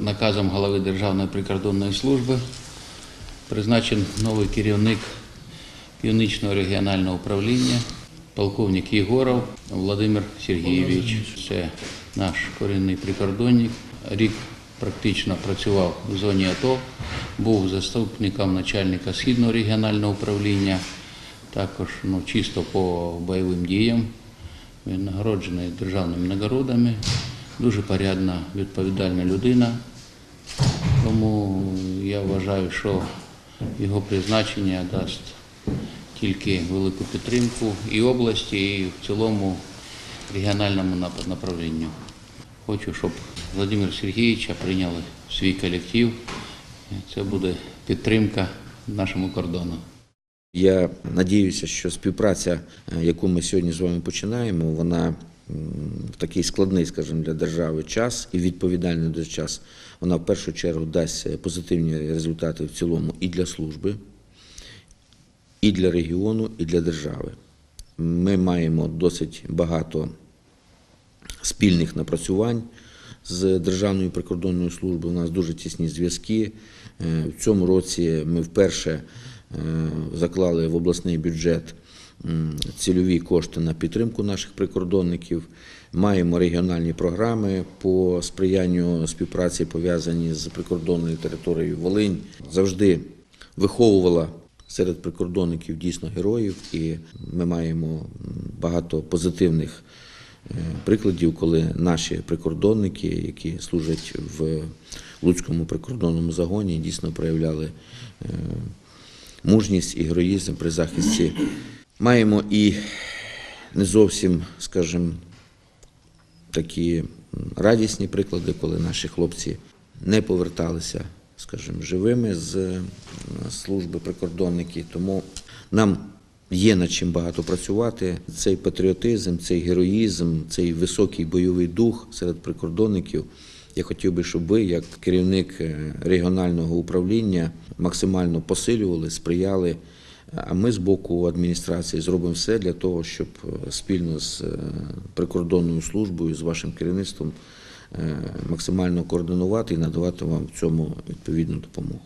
Наказом голови Державної прикордонної служби призначен новий керівник північного регіонального управління, полковник Єгоров Володимир Сергійович. Це наш корінний прикордонник. Рік практично працював в зоні АТО, був заступником начальника Східного регіонального управління, також ну, чисто по бойовим діям. Він нагороджений державними нагородами, дуже порядна, відповідальна людина. Тому я вважаю, що його призначення дасть тільки велику підтримку і області, і в цілому регіональному нап- направлінню. Хочу, щоб Владимир Сергійовича прийняли в свій колектив. Це буде підтримка нашому кордону. Я надіюся, що співпраця, е, яку ми сьогодні з вами починаємо, вона в такий складний, скажімо, для держави час і відповідальний до час, вона в першу чергу дасть е, позитивні результати в цілому і для служби, і для регіону, і для держави. Ми маємо досить багато спільних напрацювань з Державною прикордонною службою. У нас дуже тісні зв'язки. Е, В цьому році ми вперше е, заклали в обласний бюджет цільові кошти на підтримку наших прикордонників. Маємо регіональні програми по сприянню співпраці, пов'язані з прикордонною територією Волинь. Завжди виховувала серед прикордонників дійсно героїв, і ми маємо багато позитивних е, прикладів, коли наші прикордонники, які служать в Луцькому прикордонному загоні, дійсно проявляли е, мужність і героїзм при захисті. Маємо і не зовсім, скажімо, такі радісні приклади, коли наші хлопці не поверталися, скажімо, живими з е, служби прикордонники. Тому нам є над чим багато працювати. Цей патріотизм, цей героїзм, цей високий бойовий дух серед прикордонників. Я хотів би, щоб ви, як керівник е, регіонального управління, максимально посилювали, сприяли. А ми з боку адміністрації зробимо все для того, щоб е, спільно з е, прикордонною службою, з вашим керівництвом е, максимально координувати і надавати вам в цьому відповідну допомогу.